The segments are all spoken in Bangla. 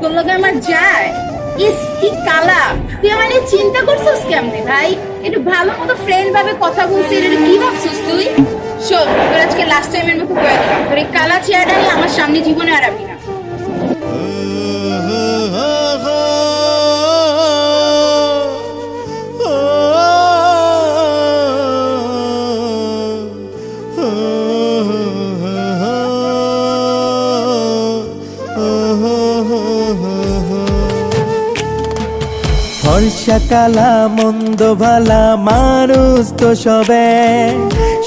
তোর লগে আমার যায়। ইস, কি কালা। তুই আমার চিন্তা করছিস কেমনে, ভাই? একটু ভালো মতো ফ্রেন্ড ভাবে কথা বলছিস এটা কি ভাবছিস তুই? শোন, তোর আজকে লাস্ট টাইমের মতো করে দিলাম। তোর এই কালা চেয়ারটা নিয়ে আমার সামনে জীবনে আর আমি না। ফর্সা কালা, মন্দ ভালা, মানুষ তো সবে।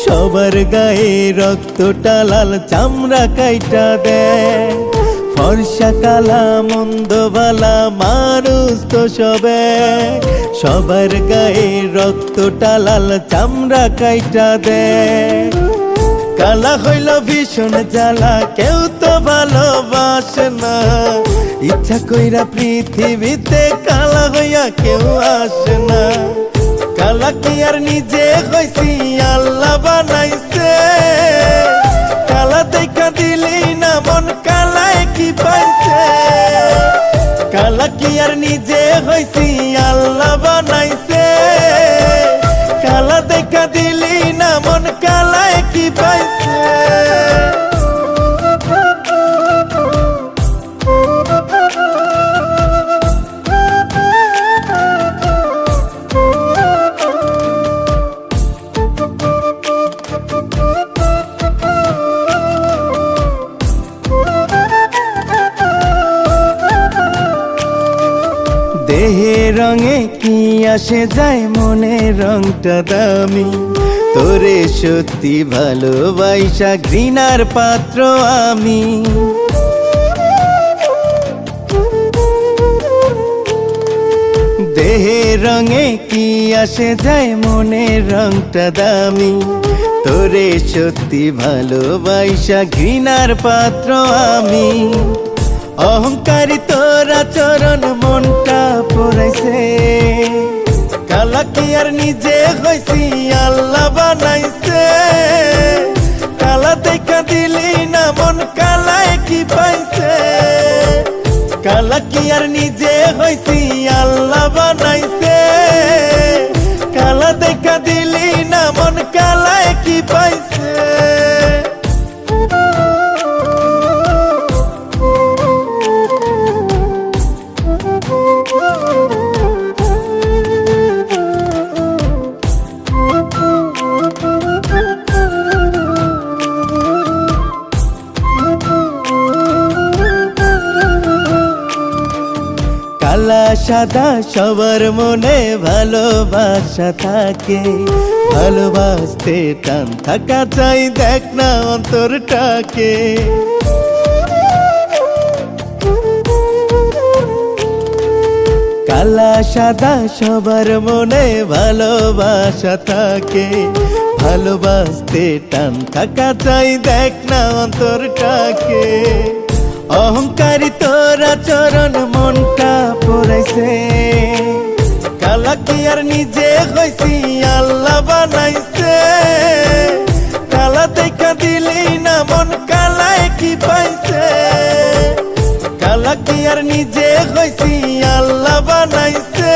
সবার গায়ে রক্তটা লাল, চামড়া কাইটা দেয় ফর্সা কালা, মন্দ ভালা, মানুষ তো সবে। সবার গায়ে রক্তটা লাল, চামড়া কাইটা দেয় কালা হইল ভীষণ জ্বালা, কেউ তো ভালোবাসে না। ইচ্ছা কইরা পৃথিবীতে কালা হইয়া কেউ আসে না। কালা কি আর নিজে হইছি, আল্লাহ বানাইছে। কালা দেখা দিলি না মন কালায় কি পাইছে। কালা কি আর নিজে হইছি, আল্লাহ বানাইছে। কালা দেখা দিলি কালায় কি পাইছে দেহে রঙে কি আসে যায় মনের রংটা দামি। তোরে সত্যি ভালোবাসা ঘৃণার পাত্র আমি। দেহে রঙে কি আসে যায় মনের রংটা দামি। তোরে সত্যি ভালোবাসা ঘৃণার পাত্র আমি। অহংকারী তোরা চরণ মনটা পড়াইছে কালাকি আর নিজে হইছি, আল্লাহ বানাইছে। কালা দেখা দিলি না, মন কালায় কি পাইছে। কালাকি আর নিজে হইছি কালা সাদা, সবার মনে ভালোবাসা থাকে। ভালোবাসতে টান থাকা চাই, দেখ না অন্তরটাকে। কালা, সাদা, সবার মনে ভালোবাসা থাকে। ভালোবাসতে টান থাকা চাই, দেখ না অন্তরটাকে। অহংকারী তোরা চরণ মনটা পড়াইছে কালা কি আর নিজে হইছি, আল্লাহ বানাইছে। কালা দেখা দিলি না, মন কালায় কি পাইছে। কালা কি আর নিজে হইছি, আল্লাহ বানাইছে।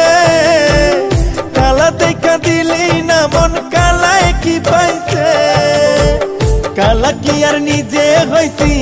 কালা দেখা দিলি না, মন কালায় কি পাইছে। কালা কি আর নিজে হইছি